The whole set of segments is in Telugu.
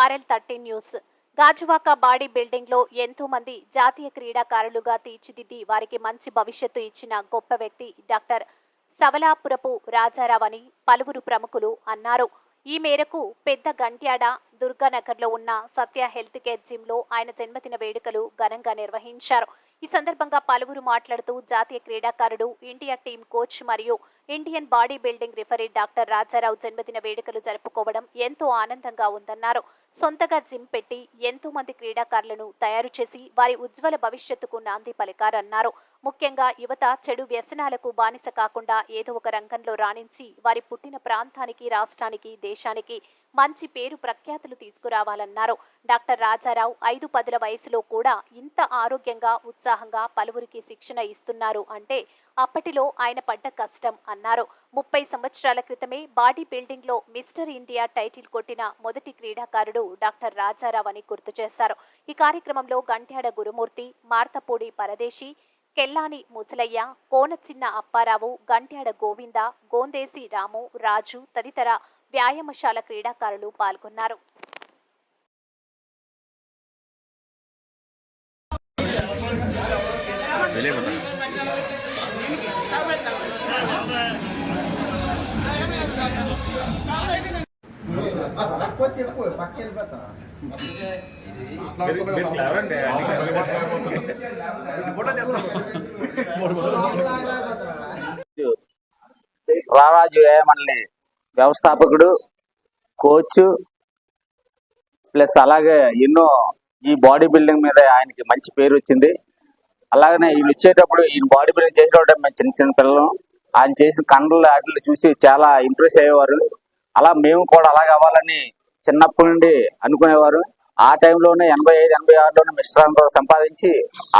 RL thirteen news. Gajuwaka body బిల్డింగ్లో ఎంతో మంది జాతీయ క్రీడాకారులుగా తీర్చిదిద్ది వారికి మంచి భవిష్యత్తు ఇచ్చిన గొప్ప వ్యక్తి డాక్టర్ సవలాపురపు రాజారావు అని పలువురు ప్రముఖులు అన్నారు. ఈ మేరకు పెద్ద గంట్యాడ దుర్గానగర్లో ఉన్న సత్య హెల్త్ కేర్ జిమ్లో ఆయన జన్మదిన వేడుకలు ఘనంగా నిర్వహించారు. ఈ సందర్భంగా పలువురు మాట్లాడుతూ జాతీయ క్రీడాకారుడు ఇండియా టీం కోచ్ మరియు Indian body building referee doctor Rajarao జన్మదిన వేడుకలు జరుపుకోవడం ఎంతో ఆనందంగా ఉందన్నారు. సొంతగా జిమ్ పెట్టి ఎంతో మంది క్రీడాకారులను తయారు చేసి వారి ఉజ్వల భవిష్యత్తుకు నాంది పలికారన్నారు. ముఖ్యంగా యువత చెడు వ్యసనాలకు బానిస కాకుండా ఏదో ఒక రంగంలో రాణించి వారి పుట్టిన ప్రాంతానికి రాష్ట్రానికి దేశానికి మంచి పేరు ప్రఖ్యాతులు తీసుకురావాలన్నారు. డాక్టర్ రాజారావు ఐదు పదుల వయసులో కూడా ఇంత ఆరోగ్యంగా ఉత్సాహంగా పలువురికి శిక్షణ ఇస్తున్నారు అంటే అప్పటిలో ఆయన పడ్డ కష్టం అన్నారు. ముప్పై సంవత్సరాల క్రితమే బాడీ బిల్డింగ్లో మిస్టర్ ఇండియా టైటిల్ కొట్టిన మొదటి క్రీడాకారుడు డాక్టర్ రాజారావు అని గుర్తు చేశారు. ఈ కార్యక్రమంలో గంట్యాడ గురుమూర్తి మార్తపూడి పరదేశి కెల్లాని ముసలయ్య కోనచిన్న అప్పారావు గంట్యాడ గోవింద గోందేసి రాము రాజు తదితర వ్యాయామశాల క్రీడాకారులు పాల్గొన్నారు. చెప్పు పక్క వెళ్ళిపోతా రారాజు వేయమండలి వ్యవస్థాపకుడు కోచ్ ప్లస్ అలాగే ఎన్నో ఈ బాడీ బిల్డింగ్ మీద ఆయనకి మంచి పేరు వచ్చింది. అలాగనే ఈయన వచ్చేటప్పుడు ఈయన బాడీ బిల్డింగ్ చేసేటప్పుడు మేము చిన్న చిన్న పిల్లలు. ఆయన చేసిన కండలు వాటిని చూసి చాలా ఇంప్రెస్ అయ్యేవారు. అలా మేము కూడా అలాగే అవ్వాలని చిన్నప్పటి నుండి అనుకునేవారు. ఆ టైంలోనే ఎనభై ఐదు ఎనభై ఆరులోనే మిస్టర్ ఆంధ్ర సంపాదించి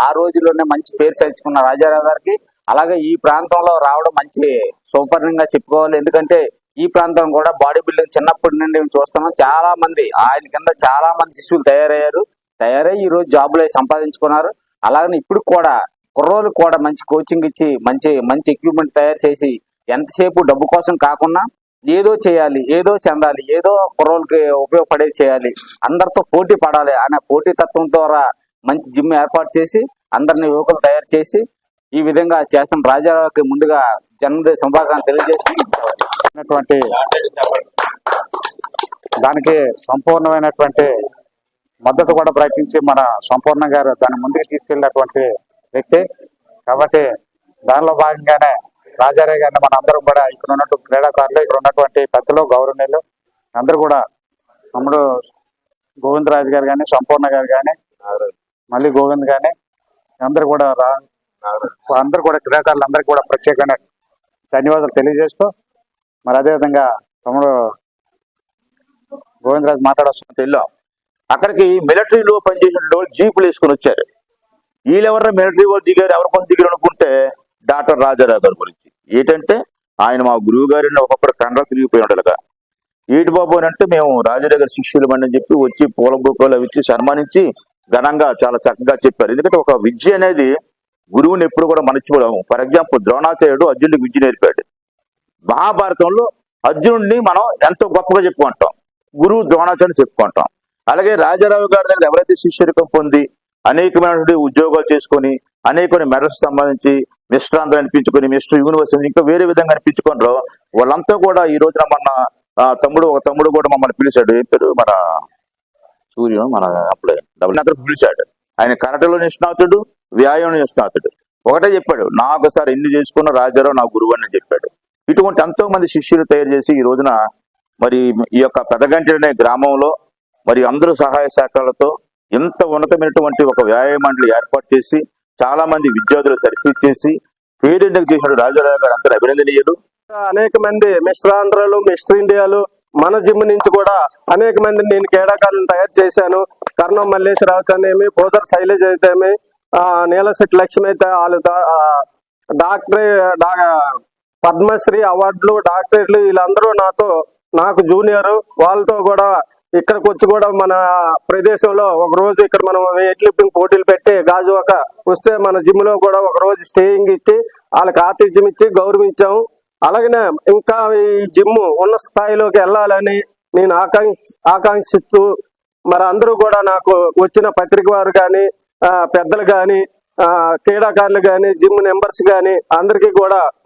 ఆ రోజుల్లోనే మంచి పేరు సరిచుకున్న రాజారావు గారికి అలాగే ఈ ప్రాంతంలో రావడం మంచి సౌపర్యంగా చెప్పుకోవాలి. ఎందుకంటే ఈ ప్రాంతం కూడా బాడీ బిల్డింగ్ చిన్నప్పటి నుండి మేము చూస్తున్నాం. చాలా మంది ఆయన కింద చాలా మంది శిశువులు తయారయ్యారు. తయారై ఈ రోజు జాబులు సంపాదించుకున్నారు. అలాగనే ఇప్పుడు కూడా కుర్రోలు కూడా మంచి కోచింగ్ ఇచ్చి మంచి మంచి ఎక్విప్మెంట్ తయారు చేసి ఎంతసేపు డబ్బు కోసం కాకుండా ఏదో చేయాలి ఏదో చెందాలి ఏదో కుర్రోళ్ళకి ఉపయోగపడేది చేయాలి అందరితో పోటీ పడాలి అనే పోటీ తత్వం ద్వారా మంచి జిమ్ ఏర్పాటు చేసి అందరిని యువకులు తయారు చేసి ఈ విధంగా చేస్తాం. రాజారావుకి ముందుగా జన్మదిన శుభాకాంక్షలు తెలియజేసినటువంటి దానికి సంపూర్ణమైనటువంటి మద్దతు కూడా ప్రకటించి మన సంపూర్ణ గారు దాన్ని ముందుకు తీసుకెళ్ళినటువంటి వ్యక్తి. కాబట్టి దానిలో భాగంగానే రాజారే గారిని మన అందరం కూడా ఇక్కడ ఉన్నటువంటి క్రీడాకారులు ఇక్కడ ఉన్నటువంటి పెద్దలు గౌరవనీయులు అందరూ కూడా తమ్ముడు గోవిందరాజు గారు కానీ సంపూర్ణ గారు కానీ మళ్ళీ గోవింద్ కానీ అందరూ కూడా రా అందరూ కూడా క్రీడాకారులు అందరికీ కూడా ప్రత్యేకమైన ధన్యవాదాలు తెలియజేస్తూ మరి అదేవిధంగా తమ్ముడు గోవిందరాజు మాట్లాడవచ్చు వెళ్ళాం అక్కడికి మిలిటరీలో పనిచేసిన వాళ్ళు జీపులు వేసుకుని వచ్చారు. వీళ్ళెవరన్నా మిలిటరీ వాళ్ళు దిగారు ఎవరి కోసం దిగారు అనుకుంటే డాక్టర్ రాజారావు గారి గురించి. ఏంటంటే ఆయన మా గురువు గారిని ఒక్కొక్కరు కండ్ర తిరిగిపోయి ఉండలుగా ఏటి బాబు అని అంటే మేము రాజారావు గారి శిష్యులు అని చెప్పి వచ్చి పూల బుక్కలు అవి ఇచ్చి సన్మానించి ఘనంగా చాలా చక్కగా చెప్పారు. ఎందుకంటే ఒక విద్య అనేది గురువుని ఎప్పుడు కూడా మర్చిపోలేము. ఫర్ ఎగ్జాంపుల్ ద్రోణాచార్యుడు అర్జునుడికి విద్య నేర్పాడు. మహాభారతంలో అర్జునుడిని మనం ఎంతో గొప్పగా చెప్పుకుంటాం. గురువు ద్రోణాచార్యుని చెప్పుకుంటాం. అలాగే రాజారావు గారి దగ్గర ఎవరైతే శిష్యరికం పొంది అనేకమైనటువంటి ఉద్యోగాలు చేసుకొని అనేకమైన మెడల్స్ సంబంధించి మిస్టర్ ఆంధ్ర అనిపించుకొని మిస్టర్ యూనివర్సిటీ ఇంకా వేరే విధంగా అనిపించుకున్నారో వాళ్ళంతా కూడా ఈ రోజున మన తమ్ముడు ఒక తమ్ముడు కూడా మమ్మల్ని పిలిచాడు. ఏం పేరు? మన సూర్యం మన అప్పుడే డబ్బులు అతను పిలిచాడు. ఆయన కరాటలో నిష్ణాతుడు వ్యాయామం నిష్ణాతుడు ఒకటే చెప్పాడు నాకు సార్ ఎన్ని చేసుకున్న రాజారావు నా గురువు అని చెప్పాడు. ఇటువంటి ఎంతో మంది శిష్యులు తయారు చేసి ఈ రోజున మరి ఈ యొక్క పెదగంటి అనే గ్రామంలో మరి అందరూ సహాయ శాఖలతో ఎంత ఉన్నతమైనటువంటి ఒక వ్యాయామండలి ఏర్పాటు చేసి చాలా మంది విద్యార్థులు తరిఫీ చేసి పేరెంట్కి చేసిన రాజారావు గారు అందరూ అభినందనీయులు. అనేక మంది మిస్టర్ ఆంధ్రాలు మిస్టర్ ఇండియాలు మన జిమ్ నుంచి కూడా అనేక మంది నేను క్రీడాకారులను తయారు చేశాను. కర్ణం మల్లేశ్వరరావు అనేమి పోజర్ శైలేజ్ అయితేమి నీలశెట్టి లక్ష్మి అయితే వాళ్ళు డాక్టరే డాక్టర్ పద్మశ్రీ అవార్డులు డాక్టరేట్లు వీళ్ళందరూ నాతో నాకు జూనియర్. వాళ్ళతో కూడా ఇక్కడికి వచ్చి కూడా మన ప్రదేశంలో ఒక రోజు ఇక్కడ మనం వెయిట్ లిఫ్టింగ్ పోటీలు పెట్టి ఒక వస్తే మన జిమ్లో కూడా ఒక రోజు స్టేయింగ్ ఇచ్చి వాళ్ళకి ఆతిథ్యం ఇచ్చి గౌరవించాము. అలాగనే ఇంకా ఈ జిమ్ ఉన్న స్థాయిలోకి వెళ్ళాలని నేను ఆకాంక్ష ఆకాంక్షిస్తూ మరి అందరూ కూడా నాకు వచ్చిన పత్రిక వారు కానీ పెద్దలు కానీ క్రీడాకారులు కానీ జిమ్ మెంబర్స్ కానీ అందరికీ కూడా